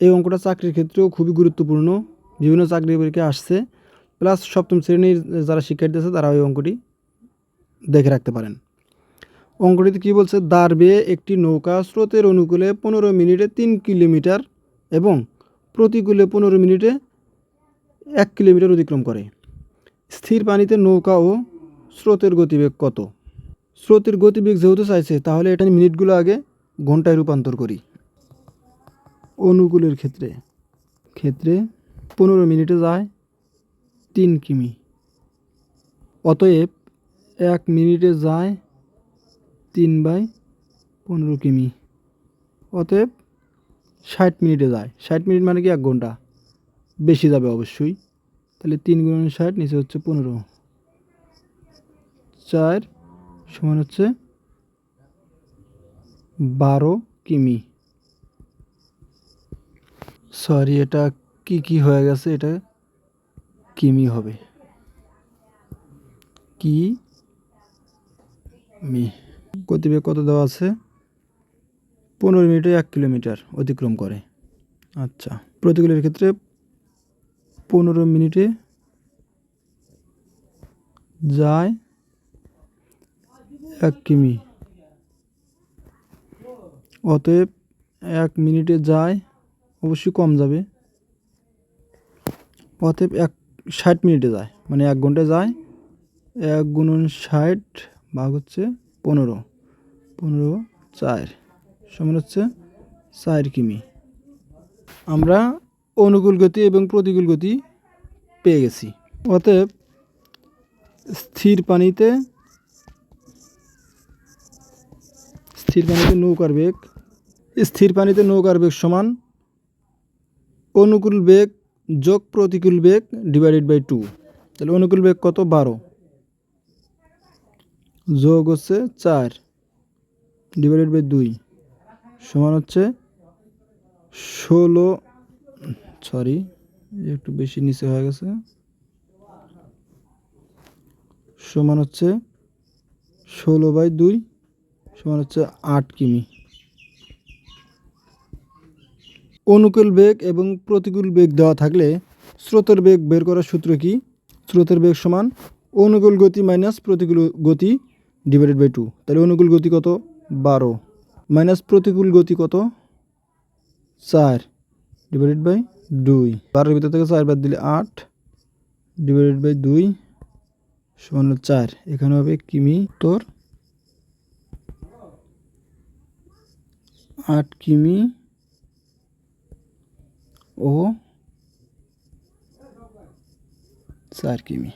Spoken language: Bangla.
এই অঙ্কটা চাকরির ক্ষেত্রেও খুবই গুরুত্বপূর্ণ। বিভিন্ন চাকরি পরীক্ষা আসছে। প্লাস সপ্তম শ্রেণির যারা শিক্ষার্থী আছে তারা ওই অঙ্কটি দেখে রাখতে পারেন। অঙ্কটিতে কী বলছে? দাঁড় বেয়ে একটি নৌকা স্রোতের অনুকূলে পনেরো মিনিটে তিন কিলোমিটার এবং প্রতিকূলে পনেরো মিনিটে এক কিলোমিটার অতিক্রম করে। স্থির পানিতে নৌকা ও স্রোতের গতিবেগ কত? স্রোতের গতিবেগ যেহেতু চাইছে, তাহলে এটা মিনিটগুলো আগে ঘন্টায় রূপান্তর করি। অনুকূলের ক্ষেত্রে ক্ষেত্রে পনেরো মিনিটে যায় তিন কিমি। অতএব এক মিনিটে যায় তিন বাই পনেরো কিমি। অতএব ষাট মিনিটে যায়। ষাট মিনিট মানে কি এক ঘণ্টা? বেশি যাবে অবশ্যই। তাহলে তিন গুণ ষাট, নিচে হচ্ছে পনেরো। চার সমান হচ্ছে বারো কিমি। সরি এটা কি কি হয়ে গেছে? এটা কিমি হবে। কি মি। গতিবেগ কত দেওয়া আছে? পনেরো মিনিটে এক কিলোমিটার অতিক্রম করে। আচ্ছা প্রতিকূলের ক্ষেত্রে পনেরো মিনিটে যায় এক কিমি। অতএব এক মিনিটে যায় অবশ্যই কম যাবে। অতএব এক ষাট মিনিটে যায়। মানে এক ঘন্টায় যায়, এক গুণন ষাট ভাগ হচ্ছে পনেরো। পনেরো চার সমান হচ্ছে চার কিমি। আমরা অনুকূল গতি এবং প্রতিকূল গতি পেয়ে গেছি। অতএব স্থির পানিতে স্থির পানিতে নৌকার বেগ, স্থির পানিতে নৌকার বেগ সমান অনুকূল বেগ যোগ প্রতিকূল বেগ ডিভাইডেড বাই টু তাহলে অনুকূল বেগ কত? বারো। যোগ হচ্ছে চার। ডিভাইডেড বাই দুই। সমান হচ্ছে ষোলো। সরি একটু বেশি নিচে হয়ে গেছে। সমান হচ্ছে ষোলো বাই দুই, সমান হচ্ছে আট কিমি। অনুকূল বেগ এবং প্রতিকূল বেগ দেওয়া থাকলে স্রোতের বেগ বের করার সূত্র কি? স্রোতের বেগ সমান অনুকূল গতি মাইনাস প্রতিকূল গতি ডিভাইডেড বাই টু তাহলে অনুকূল গতি কত? বারো। মাইনাস প্রতিকূল গতি কত? চার। ডিভাইডেড বাই দুই। বারোর ভিতর থেকে চার বাদ দিলে আট। ডিভাইডেড বাই দুই সমান চার। এখানে হবে কিমি তোর? আট কিমি ও চার কিমি